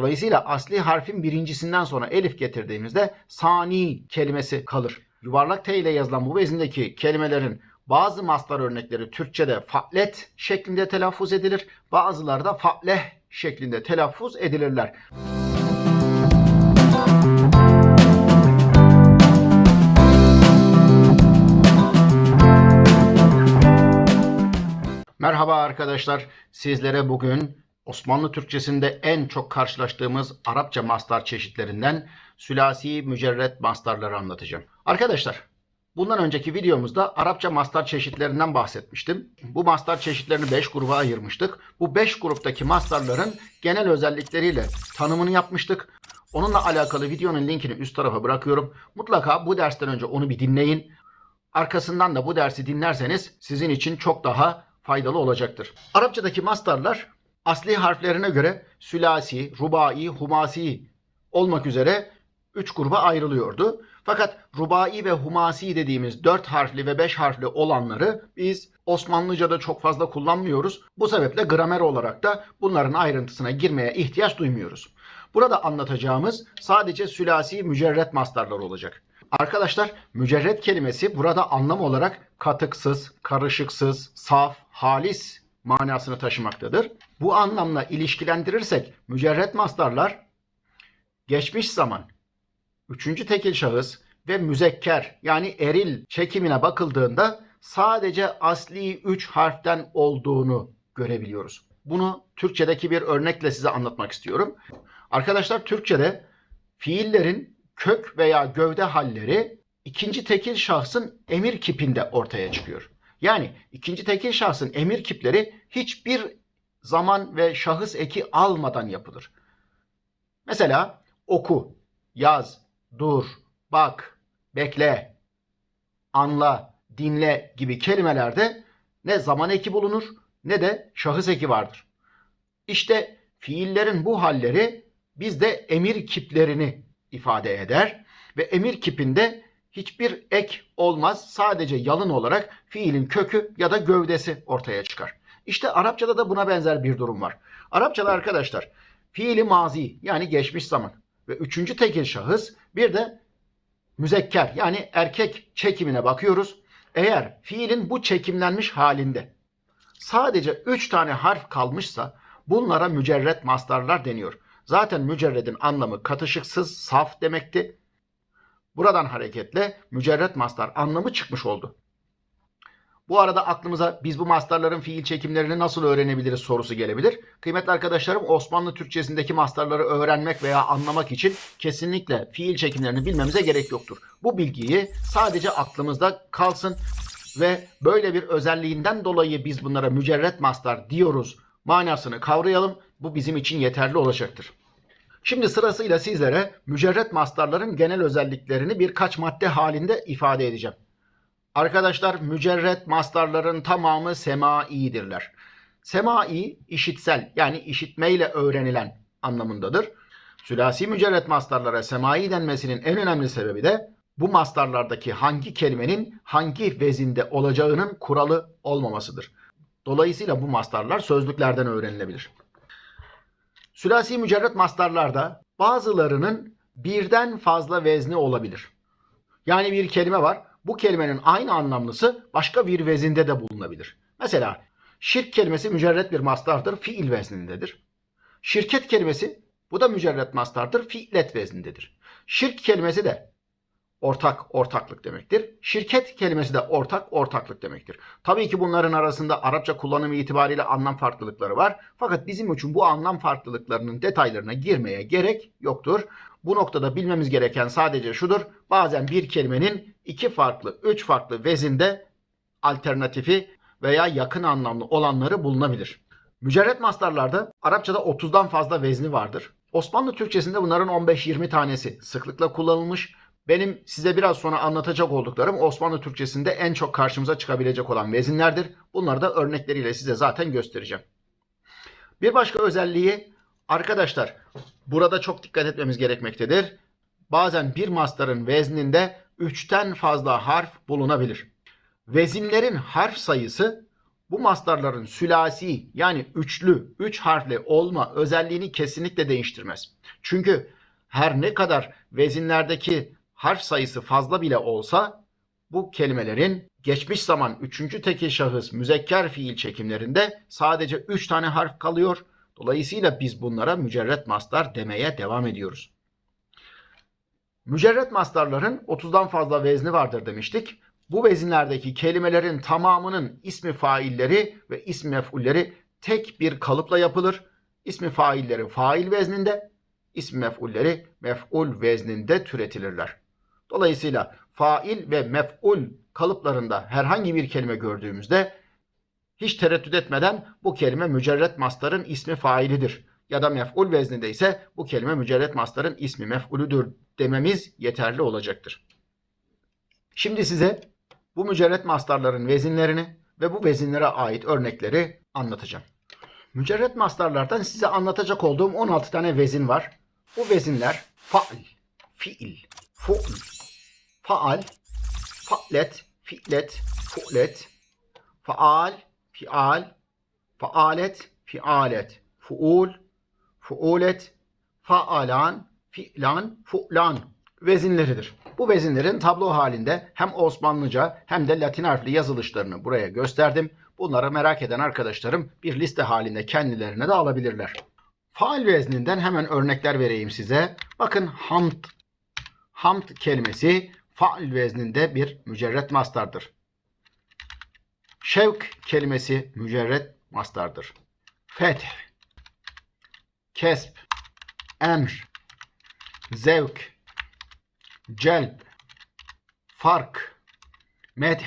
Dolayısıyla asli harfin birincisinden sonra elif getirdiğimizde sani kelimesi kalır. Yuvarlak T ile yazılan bu vezindeki kelimelerin bazı mastar örnekleri Türkçe'de fa'let şeklinde telaffuz edilir. Bazıları da fa'leh şeklinde telaffuz edilirler. Merhaba arkadaşlar. Sizlere bugün Osmanlı Türkçesinde en çok karşılaştığımız Arapça mastar çeşitlerinden sülasi mücerret mastarları anlatacağım. Arkadaşlar, bundan önceki videomuzda Arapça mastar çeşitlerinden bahsetmiştim. Bu mastar çeşitlerini 5 gruba ayırmıştık. Bu 5 gruptaki mastarların genel özellikleriyle tanımını yapmıştık. Onunla alakalı videonun linkini üst tarafa bırakıyorum. Mutlaka bu dersten önce onu bir dinleyin. Arkasından da bu dersi dinlerseniz sizin için çok daha faydalı olacaktır. Arapçadaki mastarlar asli harflerine göre sülasi, rubai, humasi olmak üzere 3 gruba ayrılıyordu. Fakat rubai ve humasi dediğimiz 4 harfli ve 5 harfli olanları biz Osmanlıca'da çok fazla kullanmıyoruz. Bu sebeple gramer olarak da bunların ayrıntısına girmeye ihtiyaç duymuyoruz. Burada anlatacağımız sadece sülasi mücerret mastarlar olacak. Arkadaşlar mücerret kelimesi burada anlam olarak katıksız, karışıksız, saf, halis manasını taşımaktadır. Bu anlamla ilişkilendirirsek mücerret mastarlar geçmiş zaman, üçüncü tekil şahıs ve müzekker yani eril çekimine bakıldığında sadece asli üç harften olduğunu görebiliyoruz. Bunu Türkçedeki bir örnekle size anlatmak istiyorum. Arkadaşlar Türkçede fiillerin kök veya gövde halleri ikinci tekil şahsın emir kipinde ortaya çıkıyor. Yani ikinci tekil şahsın emir kipleri hiçbir zaman ve şahıs eki almadan yapılır. Mesela oku, yaz, dur, bak, bekle, anla, dinle gibi kelimelerde ne zaman eki bulunur ne de şahıs eki vardır. İşte fiillerin bu halleri bizde emir kiplerini ifade eder ve emir kipinde hiçbir ek olmaz. Sadece yalın olarak fiilin kökü ya da gövdesi ortaya çıkar. İşte Arapçada da buna benzer bir durum var. Arapçada arkadaşlar fiili mazi yani geçmiş zaman ve üçüncü tekil şahıs bir de müzekker yani erkek çekimine bakıyoruz. Eğer fiilin bu çekimlenmiş halinde sadece üç tane harf kalmışsa bunlara mücerret mastarlar deniyor. Zaten mücerredin anlamı katışıksız, saf demekti. Buradan hareketle mücerret mastar anlamı çıkmış oldu. Bu arada aklımıza biz bu mastarların fiil çekimlerini nasıl öğrenebiliriz sorusu gelebilir. Kıymetli arkadaşlarım Osmanlı Türkçesindeki mastarları öğrenmek veya anlamak için kesinlikle fiil çekimlerini bilmemize gerek yoktur. Bu bilgiyi sadece aklımızda kalsın ve böyle bir özelliğinden dolayı biz bunlara mücerret mastar diyoruz manasını kavrayalım. Bu bizim için yeterli olacaktır. Şimdi sırasıyla sizlere mücerret mastarların genel özelliklerini birkaç madde halinde ifade edeceğim. Arkadaşlar mücerret mastarların tamamı semaidirler. Semai işitsel yani işitmeyle öğrenilen anlamındadır. Sülasi mücerret mastarlara semai denmesinin en önemli sebebi de bu mastarlardaki hangi kelimenin hangi vezinde olacağının kuralı olmamasıdır. Dolayısıyla bu mastarlar sözlüklerden öğrenilebilir. Sülasi mücerret mastarlarda bazılarının birden fazla vezni olabilir. Yani bir kelime var. Bu kelimenin aynı anlamlısı başka bir vezinde de bulunabilir. Mesela şirk kelimesi mücerret bir mastardır, fiil veznindedir. Şirket kelimesi bu da mücerret mastardır, fiilet veznindedir. Şirk kelimesi de ortak, ortaklık demektir. Şirket kelimesi de ortak, ortaklık demektir. Tabii ki bunların arasında Arapça kullanımı itibariyle anlam farklılıkları var. Fakat bizim için bu anlam farklılıklarının detaylarına girmeye gerek yoktur. Bu noktada bilmemiz gereken sadece şudur. Bazen bir kelimenin iki farklı, üç farklı vezinde alternatifi veya yakın anlamlı olanları bulunabilir. Mücerret mastarlarda Arapçada 30'dan fazla vezni vardır. Osmanlı Türkçesinde bunların 15-20 tanesi sıklıkla kullanılmış. Benim size biraz sonra anlatacak olduklarım Osmanlı Türkçesinde en çok karşımıza çıkabilecek olan vezinlerdir. Bunları da örnekleriyle size zaten göstereceğim. Bir başka özelliği arkadaşlar burada çok dikkat etmemiz gerekmektedir. Bazen bir mastarın vezninde 3'ten fazla harf bulunabilir. Vezinlerin harf sayısı bu mastarların sülasi yani üçlü, üç harfli olma özelliğini kesinlikle değiştirmez. Çünkü her ne kadar vezinlerdeki harf sayısı fazla bile olsa bu kelimelerin geçmiş zaman üçüncü tekil şahıs müzekker fiil çekimlerinde sadece üç tane harf kalıyor. Dolayısıyla biz bunlara mücerret mastar demeye devam ediyoruz. Mücerret mastarların 30'dan fazla vezni vardır demiştik. Bu vezinlerdeki kelimelerin tamamının ismi failleri ve ismi mef'ulleri tek bir kalıpla yapılır. İsmi failleri fail vezninde, ismi mef'ulleri mef'ul vezninde türetilirler. Dolayısıyla fail ve mef'ul kalıplarında herhangi bir kelime gördüğümüzde hiç tereddüt etmeden bu kelime mücerret mastarın ismi failidir. Ya da mef'ul vezninde ise bu kelime mücerret mastarın ismi mef'ulüdür dememiz yeterli olacaktır. Şimdi size bu mücerret mastarların vezinlerini ve bu vezinlere ait örnekleri anlatacağım. Mücerret mastarlardan size anlatacak olduğum 16 tane vezin var. Bu vezinler faal, fiil, fu'l, faal, fa'let, fi'let, fu'let, faal, fial, faalet, fialet, fuul, fuulet, faalan, fi'lan, fu'lan vezinleridir. Bu vezinlerin tablo halinde hem Osmanlıca hem de Latin harfli yazılışlarını buraya gösterdim. Bunları merak eden arkadaşlarım bir liste halinde kendilerine de alabilirler. Faal vezninden hemen örnekler vereyim size. Bakın hamd. Hamd kelimesi faal vezninde bir mücerret mastardır. Şevk kelimesi mücerret mastardır. Feth, kesb, emr, zevk, celb, fark, medh.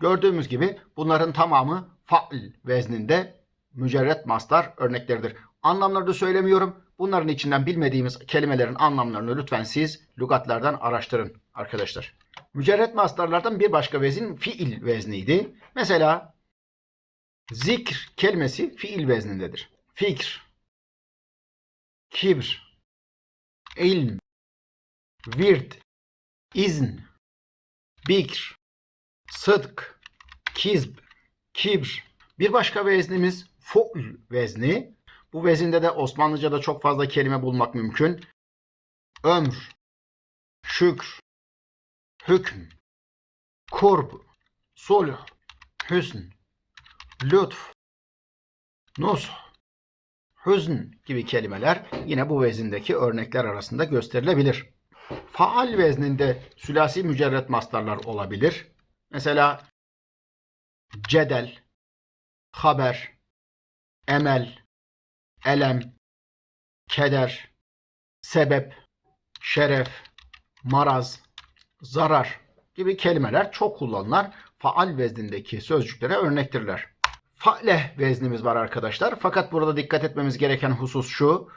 Gördüğümüz gibi bunların tamamı faal vezninde mücerret mastar örnekleridir. Anlamlarını söylemiyorum. Bunların içinden bilmediğimiz kelimelerin anlamlarını lütfen siz lügatlardan araştırın arkadaşlar. Mücerret mastarlardan bir başka vezin fiil vezniydi. Mesela zikr kelimesi fiil veznindedir. Fikr, kibr, ilm, virt, izn, bikr, sıdk, kizb, kibr. Bir başka veznimiz fu'l vezni. Bu vezinde de Osmanlıca'da çok fazla kelime bulmak mümkün. Ömr, şükr, hükm, kurb, sulh, hüsn, lütf, nush, hüzn gibi kelimeler yine bu vezindeki örnekler arasında gösterilebilir. Faal vezninde sülasi mücerret mastarlar olabilir. Mesela cedel, haber, emel, elem, keder, sebep, şeref, maraz, zarar gibi kelimeler çok kullanılan faal veznindeki sözcüklere örnektirler. Fa'leh veznimiz var arkadaşlar. Fakat burada dikkat etmemiz gereken husus şu.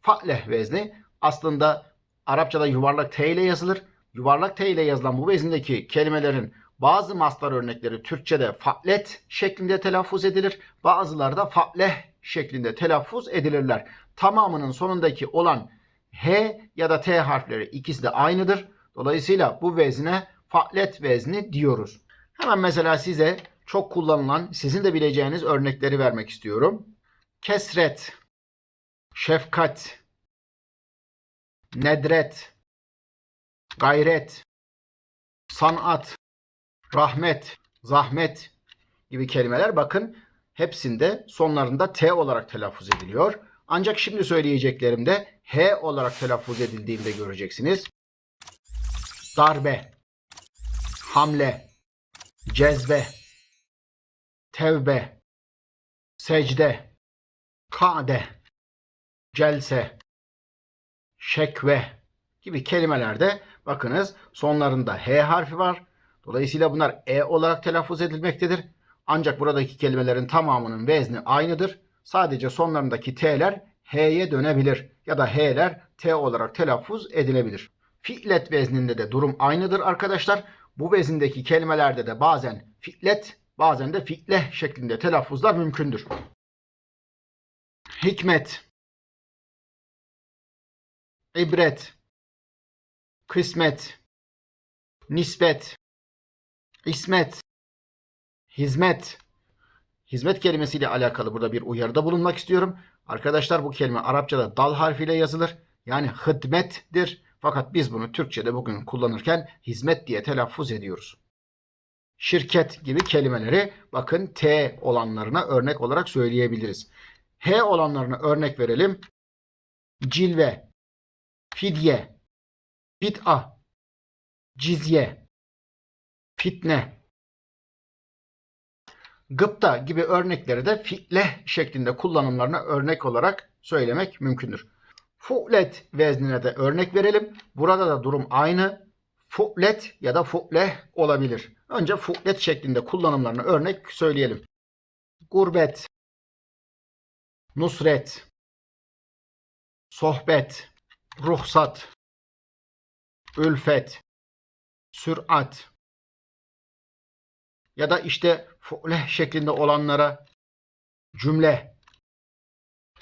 Fa'leh vezni aslında Arapçada yuvarlak T ile yazılır. Yuvarlak T ile yazılan bu vezindeki kelimelerin bazı mastar örnekleri Türkçe'de fa'let şeklinde telaffuz edilir. Bazıları da fa'leh şeklinde telaffuz edilirler. Tamamının sonundaki olan H ya da T harfleri ikisi de aynıdır. Dolayısıyla bu vezne fa'let vezni diyoruz. Hemen mesela size çok kullanılan sizin de bileceğiniz örnekleri vermek istiyorum. Kesret, şefkat, nedret, gayret, sanat, rahmet, zahmet gibi kelimeler bakın hepsinde sonlarında T olarak telaffuz ediliyor. Ancak şimdi söyleyeceklerimde H olarak telaffuz edildiğinde göreceksiniz. Darbe, hamle, cezbe, tevbe, secde, kade, celse, şekve gibi kelimelerde bakınız sonlarında H harfi var. Dolayısıyla bunlar E olarak telaffuz edilmektedir. Ancak buradaki kelimelerin tamamının vezni aynıdır. Sadece sonlarındaki T'ler H'ye dönebilir ya da H'ler T olarak telaffuz edilebilir. Fi'let vezninde de durum aynıdır arkadaşlar. Bu vezindeki kelimelerde de bazen fi'let bazen de fi'le şeklinde telaffuzlar mümkündür. Hikmet, ibret, kısmet, nispet, ismet, hizmet, hizmet kelimesiyle alakalı burada bir uyarıda bulunmak istiyorum. Arkadaşlar bu kelime Arapçada dal harfiyle yazılır. Yani hıdmettir. Fakat biz bunu Türkçe'de bugün kullanırken hizmet diye telaffuz ediyoruz. Şirket gibi kelimeleri bakın T olanlarına örnek olarak söyleyebiliriz. H olanlarına örnek verelim. Cilve, fidye, bid'a, cizye, fitne, gıpta gibi örnekleri de fi'le şeklinde kullanımlarına örnek olarak söylemek mümkündür. Fu'let veznine de örnek verelim. Burada da durum aynı. Fu'let ya da fu'leh olabilir. Önce fu'let şeklinde kullanımlarına örnek söyleyelim. Gurbet, nusret, sohbet, ruhsat, ülfet, sürat ya da işte fu'leh şeklinde olanlara cümle,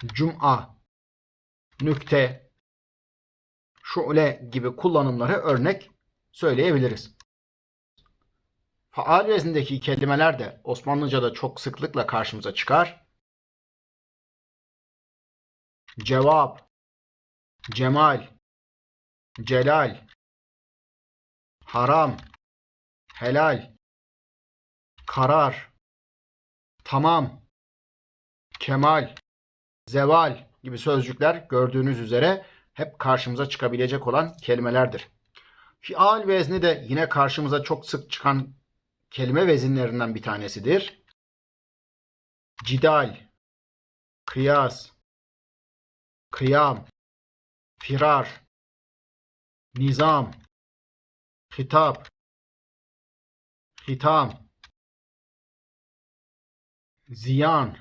cum'a, nükte, şule gibi kullanımları örnek söyleyebiliriz. Faal vezindeki kelimeler de Osmanlıca'da çok sıklıkla karşımıza çıkar. Cevap, cemal, celal, haram, helal, karar, tamam, kemal, zeval gibi sözcükler gördüğünüz üzere hep karşımıza çıkabilecek olan kelimelerdir. Fial vezni de yine karşımıza çok sık çıkan kelime vezinlerinden bir tanesidir. Cidal, kıyas, kıyam, firar, nizam, hitap, hitam, ziyan,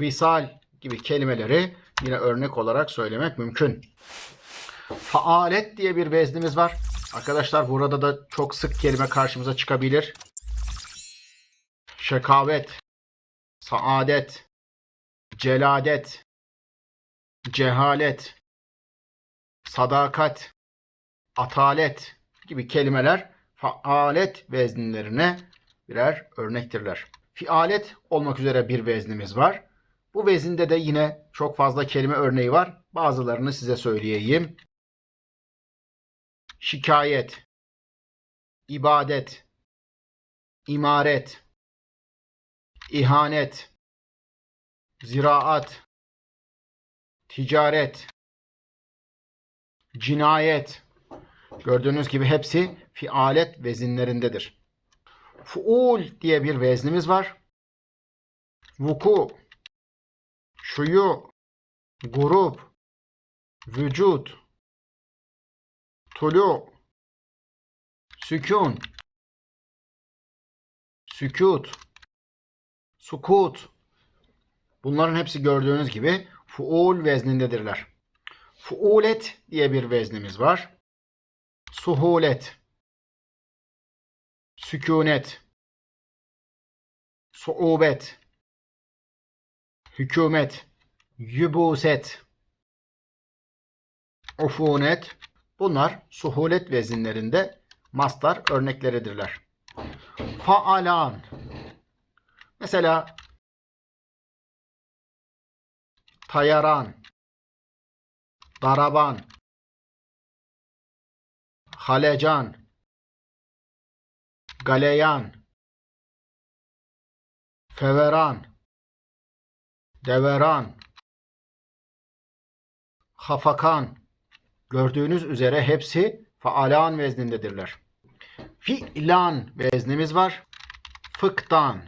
visal gibi kelimeleri yine örnek olarak söylemek mümkün. Faalet diye bir veznimiz var. Arkadaşlar burada da çok sık kelime karşımıza çıkabilir. Şekavet, saadet, celadet, cehalet, sadakat, atalet gibi kelimeler faalet veznlerine birer örnektirler. Fialet olmak üzere bir veznimiz var. Bu vezinde de yine çok fazla kelime örneği var. Bazılarını size söyleyeyim. Şikayet, ibadet, imaret, ihanet, ziraat, ticaret, cinayet. Gördüğünüz gibi hepsi fialet vezinlerindedir. Fuul diye bir veznimiz var. Vuku, şuyu, grup, vücut, tulu, sükun, sükut, sukut. Bunların hepsi gördüğünüz gibi fuul veznindedirler. Fuulet diye bir veznimiz var. Suhulet, sükunet, suubet, hükümet, yübuset, ufunet bunlar suhulet vezinlerinde mastar örnekleridirler. Faalan mesela tayaran, daraban, halecan, galeyan, feveran, deveran, hafakan. Gördüğünüz üzere hepsi faalan veznindedirler. Fi'lan veznimiz var. Fıktan,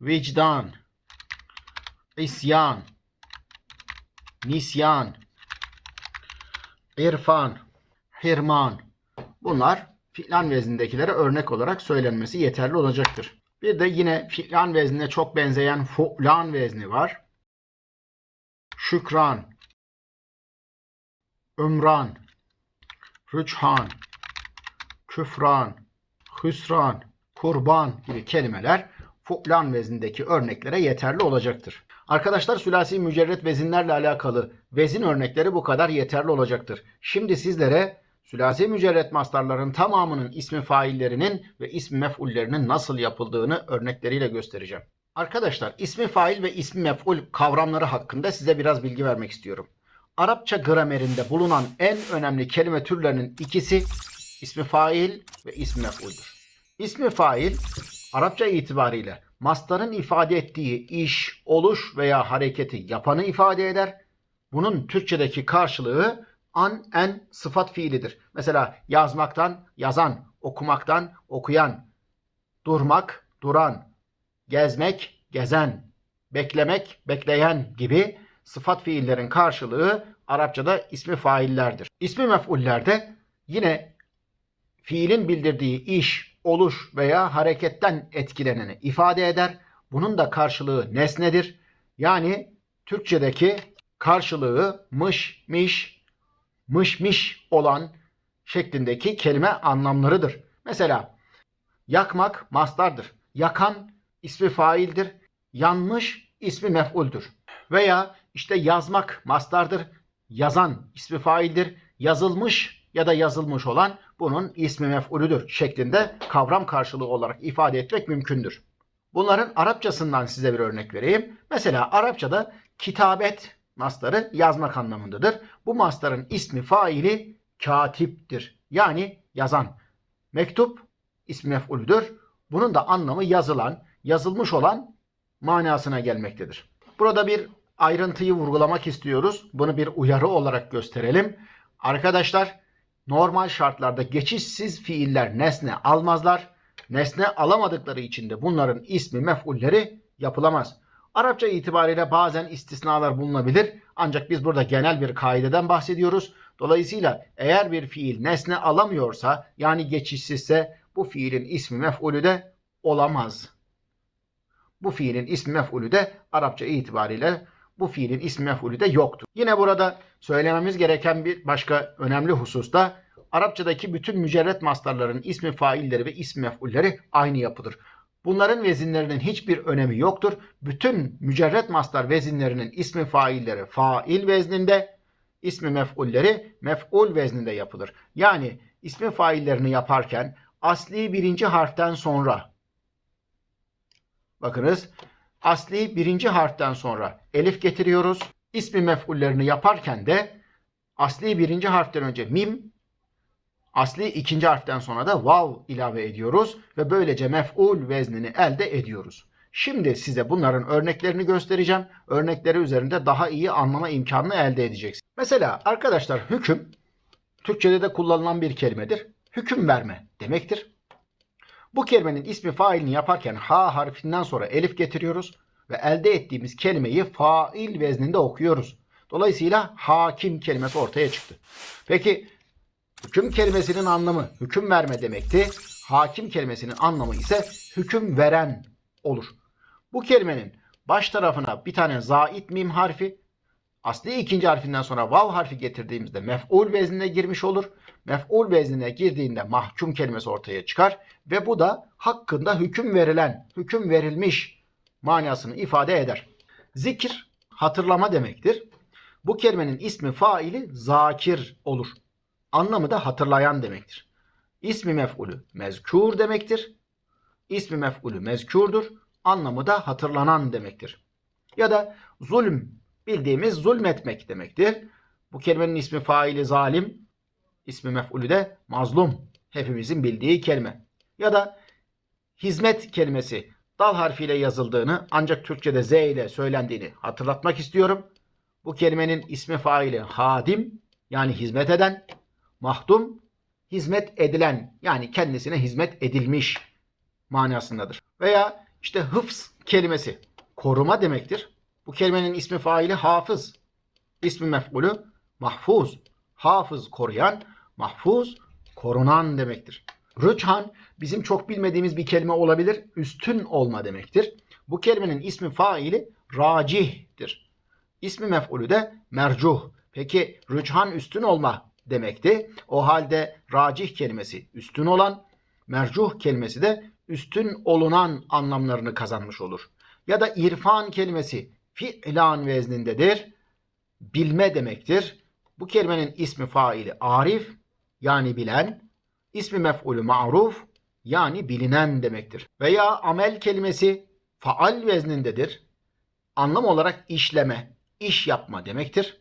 vicdan, isyan, nisyan, irfan, hirman. Bunlar fi'lan veznindekilere örnek olarak söylenmesi yeterli olacaktır. Bir de yine fi'lan veznine çok benzeyen fu'lan vezni var. Şükran, ümran, rüçhan, küfran, hüsran, kurban gibi kelimeler fu'lan vezindeki örneklere yeterli olacaktır. Arkadaşlar sülasi mücerret vezinlerle alakalı vezin örnekleri bu kadar yeterli olacaktır. Şimdi sizlere sülasi mücerret mastarların tamamının ismi faillerinin ve ismi mef'ullerinin nasıl yapıldığını örnekleriyle göstereceğim. Arkadaşlar ismi fail ve ismi mef'ul kavramları hakkında size biraz bilgi vermek istiyorum. Arapça gramerinde bulunan en önemli kelime türlerinin ikisi ismi fail ve ismi mef'uldür. İsmi fail Arapça itibariyle mastarın ifade ettiği iş, oluş veya hareketi yapanı ifade eder. Bunun Türkçedeki karşılığı an, en sıfat fiilidir. Mesela yazmaktan yazan, okumaktan okuyan, durmak, duran, gezmek, gezen, beklemek, bekleyen gibi sıfat fiillerin karşılığı Arapçada ismi faillerdir. İsmi mef'ullerde yine fiilin bildirdiği iş, oluş veya hareketten etkileneni ifade eder. Bunun da karşılığı nesnedir. Yani Türkçedeki karşılığı mış, miş, mış, miş olan şeklindeki kelime anlamlarıdır. Mesela yakmak mastardır. Yakan ismi faildir. Yanmış ismi mef'uldür. Veya işte yazmak mastardır. Yazan ismi faildir. Yazılmış ya da yazılmış olan bunun ismi mef'ulüdür şeklinde kavram karşılığı olarak ifade etmek mümkündür. Bunların Arapçasından size bir örnek vereyim. Mesela Arapçada kitabet mastarı yazmak anlamındadır. Bu mastarın ismi faili katiptir. Yani yazan. Mektup ismi mef'ulüdür. Bunun da anlamı yazılan, yazılmış olan manasına gelmektedir. Burada bir ayrıntıyı vurgulamak istiyoruz. Bunu bir uyarı olarak gösterelim. Arkadaşlar normal şartlarda geçişsiz fiiller nesne almazlar. Nesne alamadıkları için de bunların ismi mef'ulleri yapılamaz. Arapça itibariyle bazen istisnalar bulunabilir. Ancak biz burada genel bir kaideden bahsediyoruz. Dolayısıyla eğer bir fiil nesne alamıyorsa yani geçişsizse bu fiilin ismi mef'ulü de olamaz. Bu fiilin ismi mef'ulü de Arapça itibariyle bu fiilin ismi mef'ulü de yoktur. Yine burada söylememiz gereken bir başka önemli husus da Arapçadaki bütün mücerret mastarların ismi failleri ve ismi mef'ulleri aynı yapıdır. Bunların vezinlerinin hiçbir önemi yoktur. Bütün mücerret mastar vezinlerinin ismi failleri fail vezninde, ismi mef'ulleri mef'ul vezninde yapılır. Yani ismi faillerini yaparken asli birinci harften sonra bakınız asli birinci harften sonra elif getiriyoruz. İsmi mef'ullerini yaparken de asli birinci harften önce mim, asli ikinci harften sonra da vav ilave ediyoruz ve böylece mef'ul veznini elde ediyoruz. Şimdi size bunların örneklerini göstereceğim. Örnekleri üzerinde daha iyi anlama imkanını elde edeceksiniz. Mesela arkadaşlar hüküm Türkçede de kullanılan bir kelimedir. Hüküm verme demektir. Bu kelimenin ismi failini yaparken ha harfinden sonra elif getiriyoruz ve elde ettiğimiz kelimeyi fail vezninde okuyoruz. Dolayısıyla hakim kelimesi ortaya çıktı. Peki hüküm kelimesinin anlamı hüküm verme demekti. Hakim kelimesinin anlamı ise hüküm veren olur. Bu kelimenin baş tarafına bir tane zait mim harfi, asli ikinci harfinden sonra vav harfi getirdiğimizde mef'ul veznine girmiş olur. Mef'ul veznine girdiğinde mahkum kelimesi ortaya çıkar ve bu da hakkında hüküm verilen, hüküm verilmiş manasını ifade eder. Zikir hatırlama demektir. Bu kelimenin ismi faili zakir olur. Anlamı da hatırlayan demektir. İsmi mef'ulü mezkur demektir. İsmi mef'ulü mezkurdur. Anlamı da hatırlanan demektir. Ya da zulm bildiğimiz zulmetmek demektir. Bu kelimenin ismi faili zalim, ismi mef'ulü de mazlum. Hepimizin bildiği kelime. Ya da hizmet kelimesi dal harfiyle yazıldığını ancak Türkçe'de Z ile söylendiğini hatırlatmak istiyorum. Bu kelimenin ismi faili hadim yani hizmet eden, mahdum hizmet edilen yani kendisine hizmet edilmiş manasındadır. Veya işte hıfz kelimesi koruma demektir. Bu kelimenin ismi faili hafız. İsmi mef'ulü mahfuz. Hafız koruyan, mahfuz korunan demektir. Rüçhan bizim çok bilmediğimiz bir kelime olabilir. Üstün olma demektir. Bu kelimenin ismi faili racihtir. İsmi mef'ulü de mercuh. Peki rüçhan üstün olma demekti. O halde racih kelimesi üstün olan, mercuh kelimesi de üstün olunan anlamlarını kazanmış olur. Ya da irfan kelimesi fi'lan veznindedir. Bilme demektir. Bu kelimenin ismi faili arif, yani bilen, ismi mef'ulü ma'ruf yani bilinen demektir. Veya amel kelimesi faal veznindedir. Anlam olarak işleme, iş yapma demektir.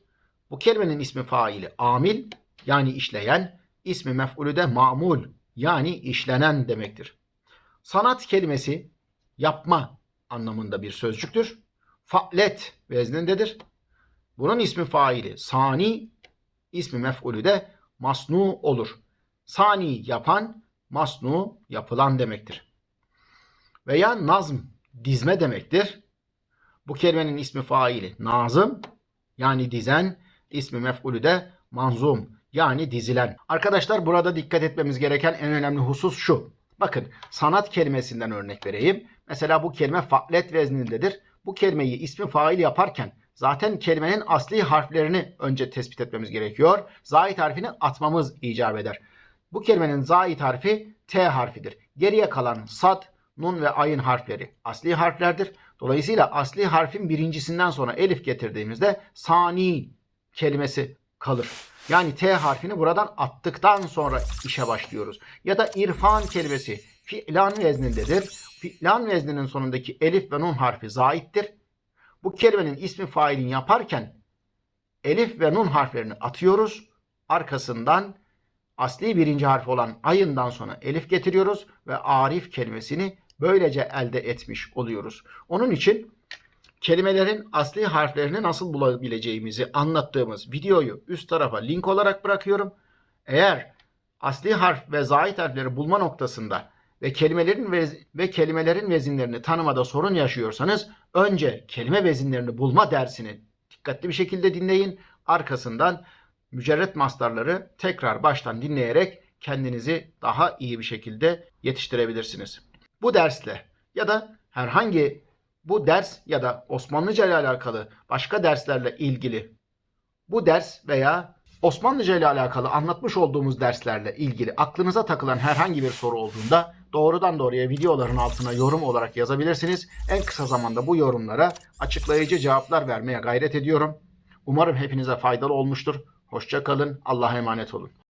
Bu kelimenin ismi faili amil yani işleyen, ismi mef'ulü de mamul yani işlenen demektir. Sanat kelimesi yapma anlamında bir sözcüktür. Fa'let veznindedir. Bunun ismi faili sani, ismi mef'ulü de masnu olur. Sani yapan, masnu yapılan demektir. Veya nazm dizme demektir. Bu kelimenin ismi faili nazım yani dizen, ismi mef'ulü de manzum yani dizilen. Arkadaşlar burada dikkat etmemiz gereken en önemli husus şu. Bakın sanat kelimesinden örnek vereyim. Mesela bu kelime fa'let veznindedir. Bu kelimeyi ismi fail yaparken zaten kelimenin asli harflerini önce tespit etmemiz gerekiyor. Zait harfini atmamız icap eder. Bu kelimenin zait harfi T harfidir. Geriye kalan sad, nun ve ayın harfleri asli harflerdir. Dolayısıyla asli harfin birincisinden sonra elif getirdiğimizde sani kelimesi kalır. Yani T harfini buradan attıktan sonra işe başlıyoruz. Ya da irfan kelimesi fi'lan veznindedir. Fi'lan vezninin sonundaki elif ve nun harfi zaittir. Bu kelimenin ismi failin yaparken elif ve nun harflerini atıyoruz. Arkasından asli birinci harf olan ayından sonra elif getiriyoruz ve arif kelimesini böylece elde etmiş oluyoruz. Onun için kelimelerin asli harflerini nasıl bulabileceğimizi anlattığımız videoyu üst tarafa link olarak bırakıyorum. Eğer asli harf ve zait harfleri bulma noktasında ve kelimelerin ve, ve kelimelerin vezinlerini tanımada sorun yaşıyorsanız önce kelime vezinlerini bulma dersini dikkatli bir şekilde dinleyin. Arkasından mücerret mastarları tekrar baştan dinleyerek kendinizi daha iyi bir şekilde yetiştirebilirsiniz. Bu dersle ya da herhangi bu ders ya da Osmanlıca ile alakalı başka derslerle ilgili bu ders veya Osmanlıca ile alakalı anlatmış olduğumuz derslerle ilgili aklınıza takılan herhangi bir soru olduğunda doğrudan doğruya videoların altına yorum olarak yazabilirsiniz. En kısa zamanda bu yorumlara açıklayıcı cevaplar vermeye gayret ediyorum. Umarım hepinize faydalı olmuştur. Hoşça kalın. Allah'a emanet olun.